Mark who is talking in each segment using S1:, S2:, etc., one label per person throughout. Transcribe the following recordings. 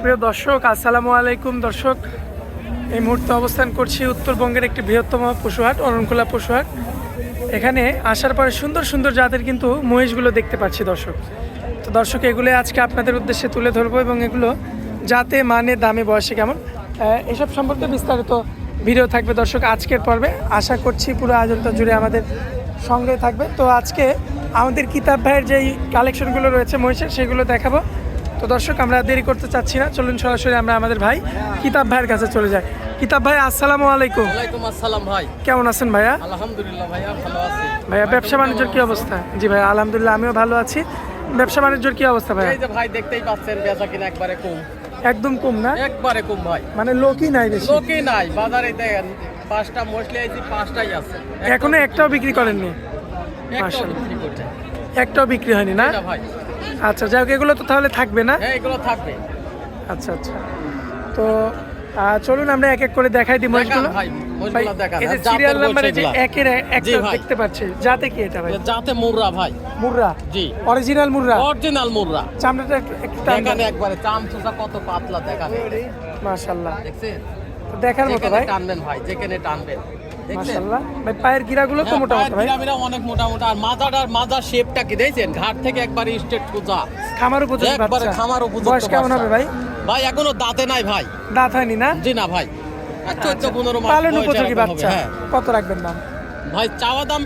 S1: সুপ্রিয় দর্শক, আসসালামু আলাইকুম দর্শক। এই মুহূর্তে অবস্থান করছি উত্তরবঙ্গের একটি বৃহত্তম পশুহাট অরণখোলা পশুহাট। এখানে আসার পরে সুন্দর সুন্দর জাতের কিন্তু মহিষগুলো দেখতে পাচ্ছি দর্শক। তো দর্শক, এগুলো আজকে আপনাদের উদ্দেশ্যে তুলে ধরবো এবং এগুলো জাতে মানে দামে, বয়সে কেমন এসব সম্পর্কে বিস্তারিত ভিডিও থাকবে দর্শক আজকের পর্বে। আশা করছি পুরো আয়োজনটা জুড়ে আমাদের সঙ্গে থাকবে। তো আজকে আমাদের কিতাব ভাইয়ের যেই কালেকশনগুলো রয়েছে মহিষের, সেগুলো দেখাবো। তো দর্শক আমরা দেরি করতে চাচ্ছি না। চলুন সরাসরি আমরা আমাদের ভাই কিতাব ভাইয়ের কাছে চলে যাই। কিতাব ভাই আসসালামু আলাইকুম।
S2: ওয়ালাইকুম আসসালাম ভাই।
S1: কেমন আছেন ভাইয়া?
S2: আলহামদুলিল্লাহ ভাইয়া ভালো আছি।
S1: ভাইয়া ব্যবসা বাণিজ্যের কি অবস্থা? জি ভাই আলহামদুলিল্লাহ আমিও ভালো আছি। ব্যবসা বাণিজ্যের কি অবস্থা ভাইয়া?
S2: এই যে ভাই দেখতেই পাচ্ছেন বেচা কিনা একবারে কম।
S1: একদম কম না?
S2: একবারে কম ভাই।
S1: মানে লোকই নাই বেশি।
S2: লোকই নাই। বাজারে দেখেন পাঁচটা মশলি আইছি পাঁচটাই আছে।
S1: এখনও একটাও বিক্রি করেননি।
S2: একটাও
S1: মাশাআল্লাহ। একটাও বিক্রি হয়নি না?
S2: ভাই।
S1: আচ্ছা যাই হোক এগুলো তো তাহলে থাকবে না?
S2: হ্যাঁ এগুলো থাকবে।
S1: আচ্ছা আচ্ছা। তো চলুন আমরা এক এক করে দেখাই দিই মহিষগুলো এই যে সিরিয়াল নাম্বারে যে একের একটা দেখতে পাচ্ছি। যাতে কি এটা ভাই?
S2: যাতে মুররা ভাই।
S1: মুর্রা?
S2: জি।
S1: অরিজিনাল মুর্রা?
S2: অরিজিনাল মুররা।
S1: চামড়াটা একটু
S2: দেখানে একবারে চাম চুষা কত পাতলা দেখানে।
S1: মাশাআল্লাহ।
S2: দেখছেন?
S1: দেখার মতো ভাই।
S2: টানবেন ভাই যেখানে টানবেন।
S1: মাশাআল্লাহ। ভাই পায়ের গিরাগুলো তো
S2: হ্যাঁ,
S1: মোটা মোটা ভাই।
S2: পিরামিডটা অনেক মোটা মোটা আর মাজাটার মাজার শেপটা কি দেখছেন? ঘাট থেকে একবারে স্ট্রেট সোজা
S1: খামার উপযোগী
S2: একবারে খামার উপযুক্ত
S1: বয়স কেমন হবে ভাই?
S2: ভাই এখনও দাঁতে নাই ভাই।
S1: দাঁত হয়নি না?
S2: জি না ভাই। আর চোদ্দ পনেরো মাস
S1: পালন উপযোগী বাচ্চা।
S2: হ্যাঁ।
S1: কত রাখবেন দাম?
S2: ভাই চাওয়া দাম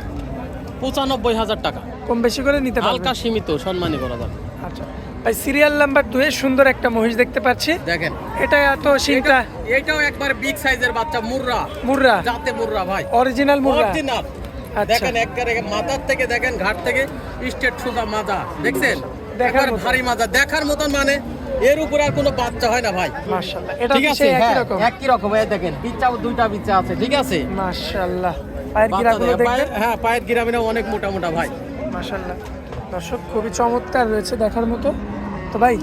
S2: পঁচানব্বই হাজার টাকা।
S1: কম বেশি করে নিতে
S2: হালকা সীমিত সম্মানী করা যাবে
S1: আচ্ছা। ভাই সিরিয়াল নাম্বার দুয়ে সুন্দর একটা মহিষ দেখতে পাচ্ছি।
S2: দেখেন।
S1: এটা তো সিংটা।
S2: এটাও একবার বিগ সাইজের বাচ্চা মুররা।
S1: মুর্রা।
S2: যাতে মুররা ভাই।
S1: অরিজিনাল মুর্রা।
S2: অরিজিনাল
S1: আচ্ছা।
S2: দেখেন একবারে মাথার থেকে দেখেন ঘাট থেকে স্ট্রেট সোজা মাজা। দেখছেন?
S1: দেখার
S2: ভারী মাজা। দেখার মতন মানে এর উপর আর কোনো বাচ্চা হয় না ভাই।
S1: মাশাআল্লাহ। এটা
S2: ঠিক আছে?
S1: একই
S2: হ্যাঁ,
S1: রকম।
S2: একই রকম। এই দেখেন বিচ্চাও দুইটা বিচ্চা আছে ঠিক আছে?
S1: মাশাআল্লাহ। পায়ের গিরাগুলো
S2: দেখেন, হ্যাঁ পায়ের গিরামিনা অনেক মোটা মোটা ভাই।
S1: মাশাআল্লাহ। দর্শক খুবই চমৎকার রয়েছে দেখার মতো। তো ভাই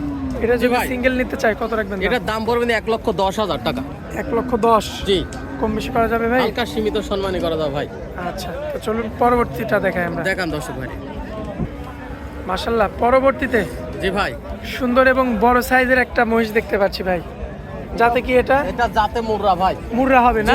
S1: এটা যদি। সিঙ্গেল নিতে চাই কত রাখবেন?
S2: এটার দাম পড়বে এক লক্ষ দশ হাজার টাকা।
S1: এক লক্ষ দশ?
S2: জি।
S1: কম বেশি করা যাবে ভাই?
S2: হালকা সীমিত সম্মানী করা দাও ভাই।
S1: আচ্ছা তো চলুন পরবর্তীটা দেখাই আমরা।
S2: দেখান দর্শক ভাই।
S1: মাশাল্লাহ পরবর্তীতে
S2: জি ভাই।
S1: সুন্দর এবং বড় সাইজের একটা মহিষ দেখতে পাচ্ছি ভাই। যাতে কি এটা?
S2: এটা জাতে মুররা ভাই।
S1: মুররা হবে না।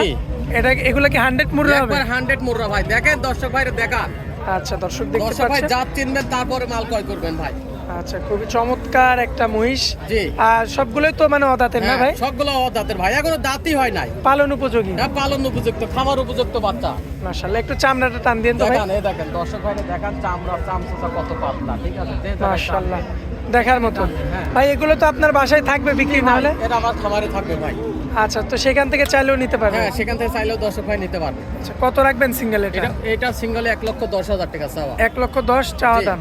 S1: এটা এগুলো কি হান্ড্রেড মুর্রা হবে?
S2: একবার হান্ড্রেড মুররা ভাই। দেখেন দর্শক ভাই দেখান
S1: আচ্ছা দর্শক দেখতে পাচ্ছেন
S2: দর্শক ভাই জাত চিনবেন তারপরে মাল ক্রয় করবেন ভাই।
S1: আচ্ছা খুবই চমৎকার একটা মহিষ।
S2: জি।
S1: আর সবগুলোই তো মানে অদাতের না
S2: হ্যাঁ,
S1: ভাই?
S2: সবগুলো দাঁতের ভাই এখনও দাঁতই হয় নাই।
S1: পালন উপযোগী।
S2: হ্যাঁ পালন উপযুক্ত খামার উপযুক্ত বাচ্চা।
S1: মাশাল্লাহ একটু চামড়াটা টান দিন তো ভাই।
S2: দেখান দেখেন দর্শক ভাই দেখান চামড়া চামচা কত পাতলা ঠিক আছে?
S1: মাশাল্লাহ দেখার মতো।
S2: হ্যাঁ।
S1: ভাই এগুলো তো আপনার বাসায় থাকবে বিক্রি না হলে
S2: এটা আমার খামারে থাকবে ভাই।
S1: আচ্ছা তো সেখান থেকে চাইলেও নিতে পারবেন।
S2: হ্যাঁ সেখান থেকে চাইলেও দর্শক ভাই নিতে পারবে।
S1: আচ্ছা কত রাখবেন সিঙ্গেল এটা?
S2: এটা সিঙ্গলে এক লক্ষ দশ হাজার টাকা চাওয়া।
S1: এক লক্ষ দশ চাওয়া। দাম।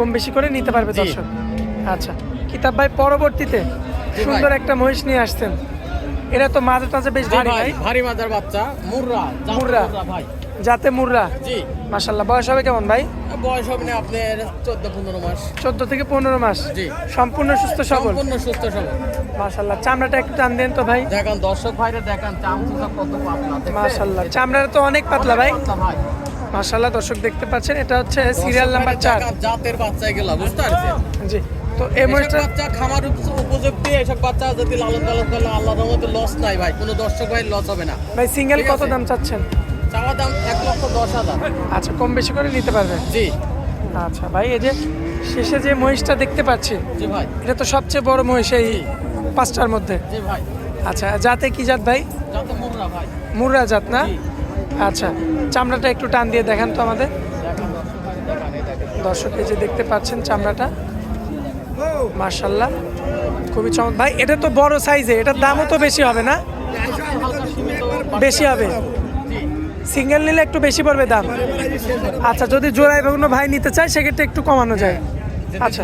S1: কম বেশি করে নিতে পারবে। দর্শক। আচ্ছা কিতাব ভাই পরবর্তীতে সুন্দর একটা মহিষ নিয়ে আসছেন। এটা তো মাঝে টাঝে বেশ ভারী
S2: ভাই ভারী মাজার বাচ্চা মুররা
S1: মুর্রা।
S2: ভাই।
S1: যাতে মুর্রা?
S2: জি।
S1: মাসাল্লাহ বয়স হবে কেমন ভাই?
S2: বয়স হবে না আপনার চোদ্দ পনেরো মাস।
S1: চোদ্দ থেকে পনেরো মাস।
S2: জি।
S1: সম্পূর্ণ সুস্থ সবল?
S2: সম্পূর্ণ সুস্থ সবল।
S1: মাসাল্লাহ চামড়াটা একটু টান দেন তো ভাই।
S2: দেখান দর্শক ভাইরা দেখান চামচুটা কত পাতলা?
S1: মাসাল্লাহ চামড়াটা তো অনেক পাতলা ভাই।
S2: পাতলা ভাই।
S1: মাসাল্লাহ দর্শক দেখতে পাচ্ছেন এটা হচ্ছে সিরিয়াল নাম্বার
S2: ভাইরা
S1: চার।
S2: জাতের বাচ্চা এগুলা বুঝতে পারছেন?
S1: জি তো এই মহিষটা
S2: বাচ্চা খামার উপ- উপযুক্তি এসব বাচ্চা যদি লালন পালন করলে আল্লাহর রহমতে লস নাই ভাই কোনো দর্শক ভাই লস হবে না।
S1: ভাই সিঙ্গেল কত দাম চাচ্ছেন?
S2: চাওয়া দাম এক লক্ষ দশ হাজার।
S1: আচ্ছা কম বেশি করে নিতে পারবেন
S2: জি।
S1: আচ্ছা ভাই এই যে শেষে যে মহিষটা দেখতে পাচ্ছি
S2: জি ভাই।
S1: এটা তো সবচেয়ে বড় মহিষ এই পাঁচটার মধ্যে।
S2: জি ভাই।
S1: আচ্ছা জাতে কি জাত ভাই?
S2: যত মুররা ভাই।
S1: মুর্রা জাত না?
S2: জি।
S1: আচ্ছা চামড়াটা একটু টান দিয়ে দেখান তো আমাদের।
S2: দর্শক এই
S1: যে দেখতে পাচ্ছেন চামড়াটা। মার্শাল্লাহ খুবই চমৎকার ভাই এটা তো বড় সাইজে এটার দামও তো বেশি হবে না? বেশি হবে? সিঙ্গেল নিলে একটু বেশি পড়বে দাম। আচ্ছা যদি জোড়ায় কোনো ভাই নিতে চায় সেক্ষেত্রে একটু কমানো যায়। আচ্ছা।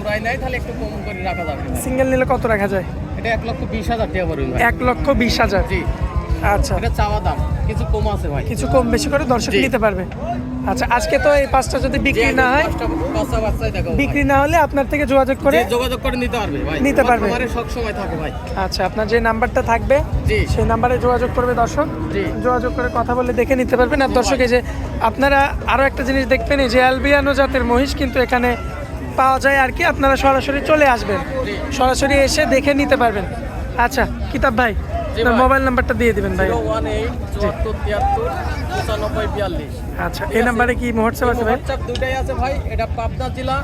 S1: সিঙ্গেল নিলে কত রাখা যায়?
S2: এটা এক লক্ষ বিশ হাজার
S1: এক লক্ষ বিশ হাজার।
S2: জি।
S1: আচ্ছা।
S2: এটা চাওয়া দাম। কিছু কম আছে ভাই।
S1: কিছু কম বেশি করে দর্শক নিতে পারবে। আচ্ছা আজকে তো এই পাঁচটা যদি বিক্রি না হয়
S2: বাচ্চা বাচ্চাই দেখো
S1: বিক্রি না হলে আপনার থেকে যোগাযোগ করে
S2: যোগাযোগ করে নিতে পারবে ভাই।
S1: নিতে পারবে।
S2: সব সময় থাকে ভাই।
S1: আচ্ছা আপনার যে নাম্বারটা থাকবে সেই নাম্বারে যোগাযোগ করবে দর্শক। যোগাযোগ করে কথা বলে দেখে নিতে পারবেন। আর দর্শক এই যে আপনারা আরও একটা জিনিস দেখবেন এই যে অ্যালবিয়ানো জাতের মহিষ কিন্তু এখানে পাওয়া যায় আর কি। আপনারা সরাসরি চলে আসবেন। সরাসরি এসে দেখে নিতে পারবেন। আচ্ছা কিতাব ভাই। আপনার মোবাইল নাম্বারটা দিয়ে দিবেন ভাই। আচ্ছা এই নাম্বারে কি হোয়াটসঅ্যাপ আছে ভাই?
S2: হোয়াটসঅ্যাপ দুটাই আছে ভাই এটা পাবনা জেলা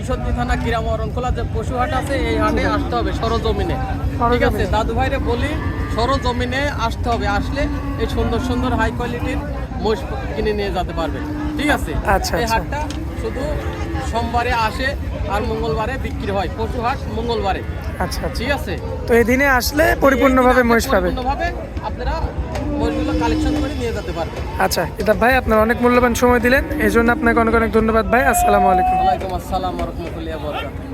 S2: ঈশ্বরদী থানা গ্রাম অরণখোলা যে পশু হাট আছে এই হাটে আসতে হবে সরজমিনে। ঠিক আছে। দাদু ভাইরে বলি সরজমিনে আসতে হবে। আসলে এই সুন্দর সুন্দর হাই কোয়ালিটির মোষ কিনে নিয়ে যেতে পারবে। ঠিক আছে?
S1: আচ্ছা,
S2: এই
S1: আচ্ছা।
S2: হাটটা শুধু সোমবারে আসে আর মঙ্গলবারে বিক্রি হয়। পশু হাট মঙ্গলবারে।
S1: আচ্ছা আচ্ছা।
S2: ঠিক আছে?
S1: তো এই দিনে আসলে পরিপূর্ণভাবে মহিষ পাবে
S2: পরিপূর্ণভাবে আপনারা মহিষগুলো কালেকশন করে নিয়ে যেতে পারবেন।
S1: আচ্ছা কিতাব ভাই আপনার অনেক মূল্যবান সময় দিলেন। এই জন্য আপনাকে অনেক অনেক ধন্যবাদ ভাই। আসসালামু আলাইকুম।
S2: ওয়ালাইকুম আসসালাম রহমতুল্লাহ বরকাত